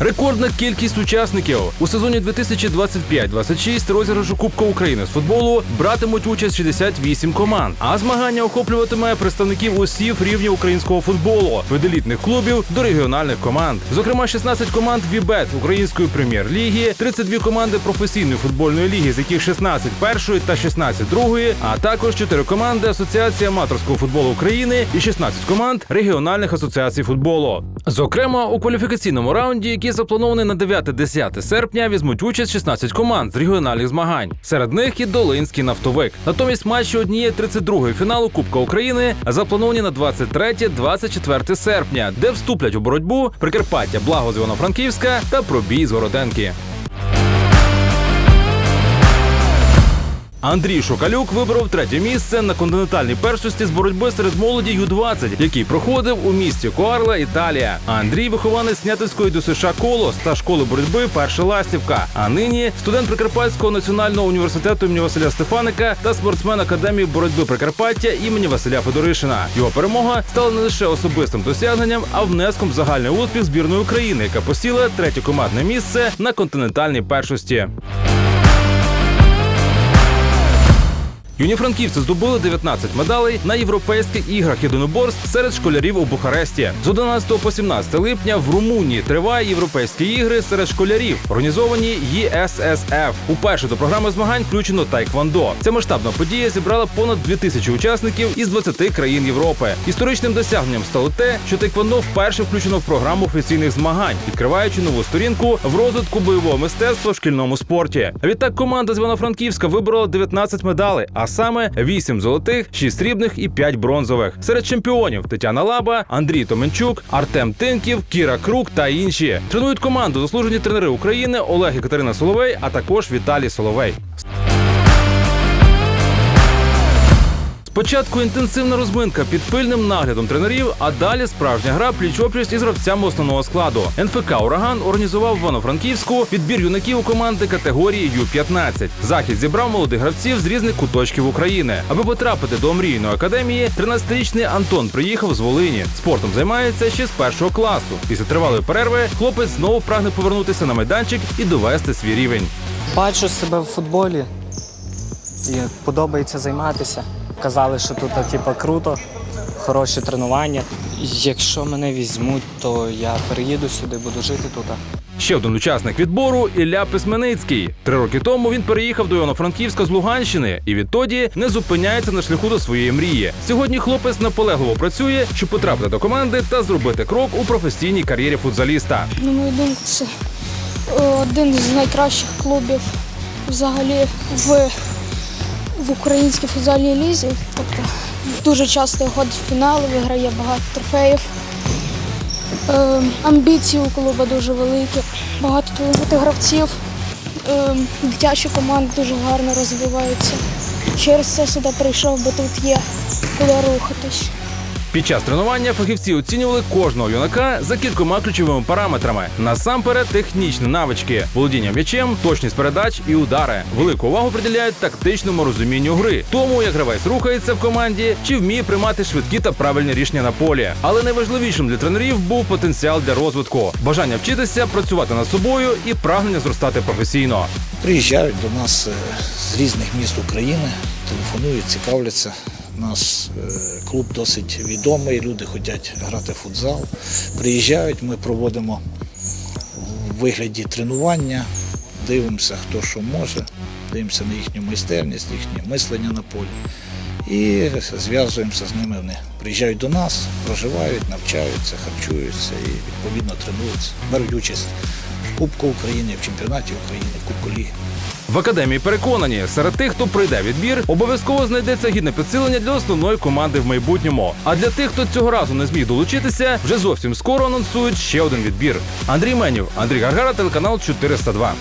Рекордна кількість учасників у сезоні 2025-26 розіграшу Кубка України з футболу братимуть участь 68 команд. А змагання охоплюватиме представників усіх рівнів українського футболу від елітних клубів до регіональних команд. Зокрема, 16 команд Вібет української прем'єр-ліги, 32 команди професійної футбольної ліги, з яких 16 першої та 16 другої, а також 4 команди Асоціації аматорського футболу України і 16 команд регіональних асоціацій футболу. Зокрема, у кваліфікаційному раунді, який запланований на 9-10 серпня, візьмуть участь 16 команд з регіональних змагань. Серед них і Долинський нафтовик. Натомість матчі однієї 32-ї фіналу Кубка України заплановані на 23-24 серпня, де вступлять у боротьбу Прикарпаття, Благо з Івано-Франківська та Пробій з Городенки. Андрій Шокалюк виборов третє місце на континентальній першості з боротьби серед молоді Ю-20, який проходив у місті Коарла, Італія. Андрій вихованець Снятинської ДЮСШ Колос та школи боротьби Перша Ластівка. А нині студент Прикарпатського національного університету імені Василя Стефаника та спортсмен Академії боротьби Прикарпаття імені Василя Федоришина. Його перемога стала не лише особистим досягненням, а внеском в загальний успіх збірної України, яка посіла третє командне місце на континентальній першості. Юні франківці здобули 19 медалей на європейських іграх єдиноборств серед школярів у Бухаресті. З 11 по 17 липня в Румунії триває європейські ігри серед школярів, організовані ЄССФ. Уперше до програми змагань включено тайквандо. Ця масштабна подія зібрала понад 2000 учасників із 20 країн Європи. Історичним досягненням стало те, що тайквандо вперше включено в програму офіційних змагань, відкриваючи нову сторінку в розвитку бойового мистецтва в шкільному спорті. Відтак команда з Івано-Франківська виборола 19 медалей, а саме 8 золотих, 6 срібних і 5 бронзових. Серед чемпіонів Тетяна Лаба, Андрій Томенчук, Артем Тинків, Кіра Крук та інші. Тренують команду заслужені тренери України Олег і Катерина Соловей, а також Віталій Соловей. Спочатку інтенсивна розминка під пильним наглядом тренерів, а далі справжня гра пліч-опліч із гравцями основного складу. НФК Ураган організував в Івано-Франківську відбір юнаків у команди категорії Ю-15. Захід зібрав молодих гравців з різних куточків України. Аби потрапити до омрійної академії, 13-річний Антон приїхав з Волині. Спортом займається ще з першого класу. Після тривалої перерви хлопець знову прагне повернутися на майданчик і довести свій рівень. Бачу себе в футболі і подобається займатися. Казали, що тут типу, круто, хороші тренування. Якщо мене візьмуть, то я переїду сюди, буду жити тут. Ще один учасник відбору Ілля Письменицький. Три роки тому він переїхав до Івано-Франківська з Луганщини і відтоді не зупиняється на шляху до своєї мрії. Сьогодні хлопець наполегливо працює, щоб потрапити до команди та зробити крок у професійній кар'єрі футзаліста. На мою думку, це один з найкращих клубів взагалі в, в українській футзальній лізі. Тобто дуже часто ходить в фінали, виграє багато трофеїв. Е, амбіції у клубу дуже великі, багато талановитих гравців. Е, дитячі команди дуже гарно розвиваються. Через це сюди прийшов, бо тут є куди рухатись. Під час тренування фахівці оцінювали кожного юнака за кількома ключовими параметрами. Насамперед, технічні навички, володіння м'ячем, точність передач і удари. Велику увагу приділяють тактичному розумінню гри, тому як гравець рухається в команді, чи вміє приймати швидкі та правильні рішення на полі. Але найважливішим для тренерів був потенціал для розвитку, бажання вчитися, працювати над собою і прагнення зростати професійно. Приїжджають до нас е, з різних міст України, телефонують, цікавляться. У нас е, клуб досить відомий, люди хочуть грати в футзал. Приїжджають, ми проводимо в вигляді тренування, дивимося, хто що може, дивимося на їхню майстерність, їхнє мислення на полі. І зв'язуємося з ними. Вони приїжджають до нас, проживають, навчаються, харчуються і відповідно тренуються, беруть участь Кубку України, в чемпіонаті України, в Кубку Ліги. В академії переконані, серед тих, хто прийде відбір, обов'язково знайдеться гідне підсилення для основної команди в майбутньому. А для тих, хто цього разу не зміг долучитися, вже зовсім скоро анонсують ще один відбір. Андрій Менів, Андрій Гаргара, телеканал 402.